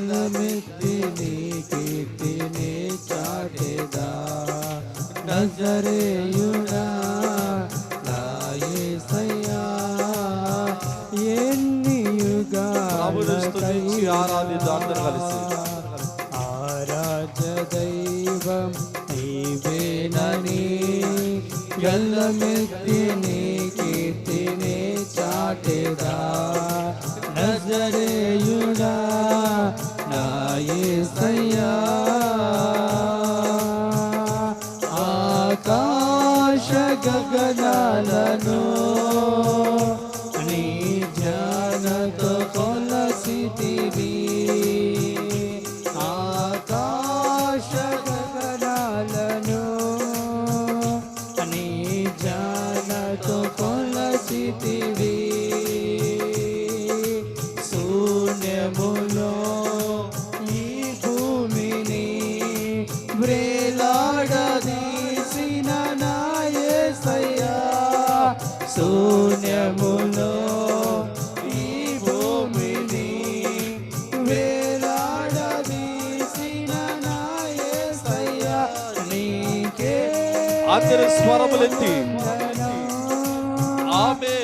నీ కీర్తిని చాటెదా నజరేయుడా ఎన్ని స్తుతించి ఆరాధిద్దాం కలిసి. ఆరాధ్య దైవం నీవేనని గల్లమెత్తి నీ కీర్తిని చాటెదా నజరేయుడా నా ఆకాశ గగనాలను అందరి స్వరములెత్తి. ఆమె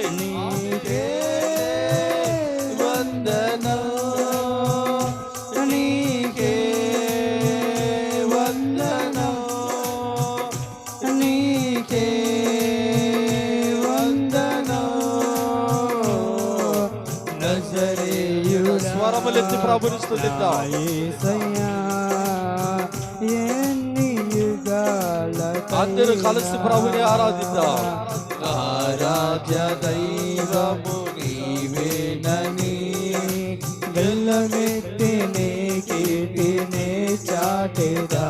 స్వరములెత్తి ప్రభుని యుగాలకైనా అందరూ కలిసి ప్రభుని ఆరాధిద్దాం. ఆరాధ్య దైవము నీవేనని గల్లమెత్తి నీ కీర్తిని చాటెదా.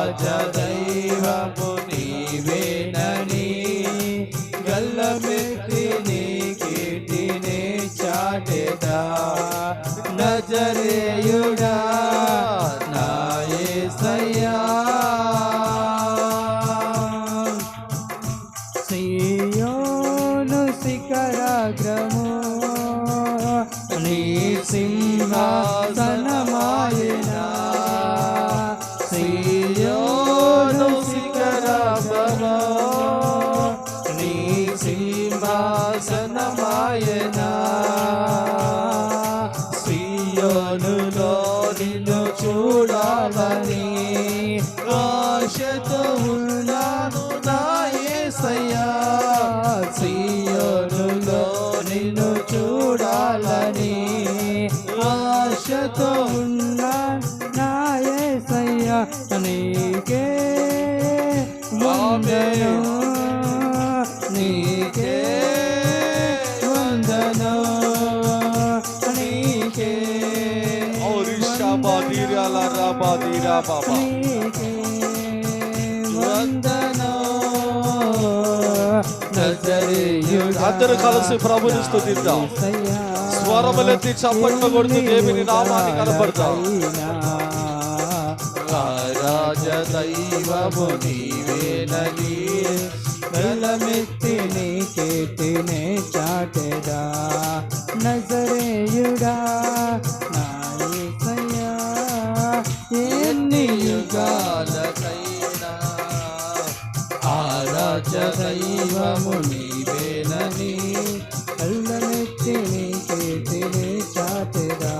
ఆరాధ్య నీవేనని గల్లమెత్తి కీర్తిని చాటెదా. నజరేయుడా నా సియోను శిఖరాగ్రము నీ సింహాసనమాయనా. సియోనులో నిన్ను చూడాలని ఆశతో ఉన్నాను నా యేసయ్యా సియోనులో నిన్ను చూడాలని ఆశతో బాదీరా బాబా అందరూ కలిసి ప్రభుని స్తుతిద్దాం. స్వరములెత్తి చప్పట్లు కొడుతూ దేవుని నామాన్ని కనపడతాం. రాజ దైవము నీవేనని బలమెత్తి నీ కీర్తినే చాటెదా. నజరేయుడా దైవము నీవేనని బలమెత్తి నీ కీర్తినే చాటెదా.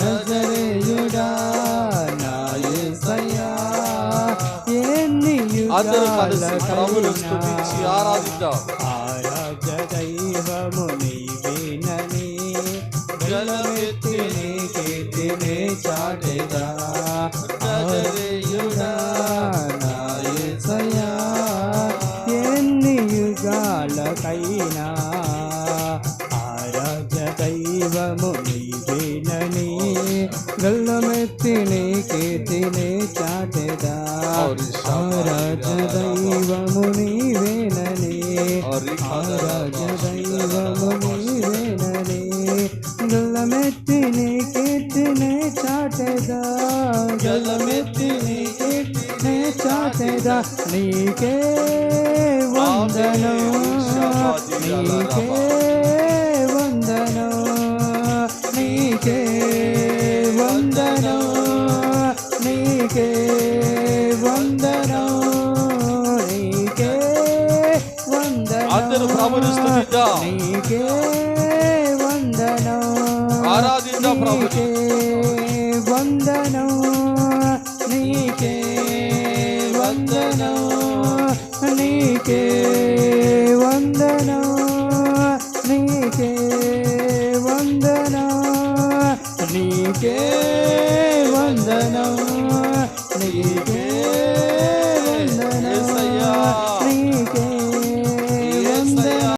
నజరేయుడా నా యేసయ్యా ఎన్ని యుగాల ఆరాధిద్దాం ఆరాధ్య దైవము నీవేనని జలమెత్తి నీ కీర్తినే చాటెదా. కీర్తినే చాటెదా ఆరాధ్య దైవము నీవేనని ఆరాధ్య దైవము నీవేనని గల్లమెత్తి నీ కీర్తినే చాటెదా గల్లమెత్తి నీ కీర్తినే చాటెదా నీకే వందనం నీకే నీకే వందనం నీకే వందనం అందరూ ప్రభుని స్తుతిద్దాం. నీకే వందనం ఆరాధిద్దాం ప్రభుని. వందనం నీకే వందనం నీకే వందనం నీకే వందనం నీకే వందనం me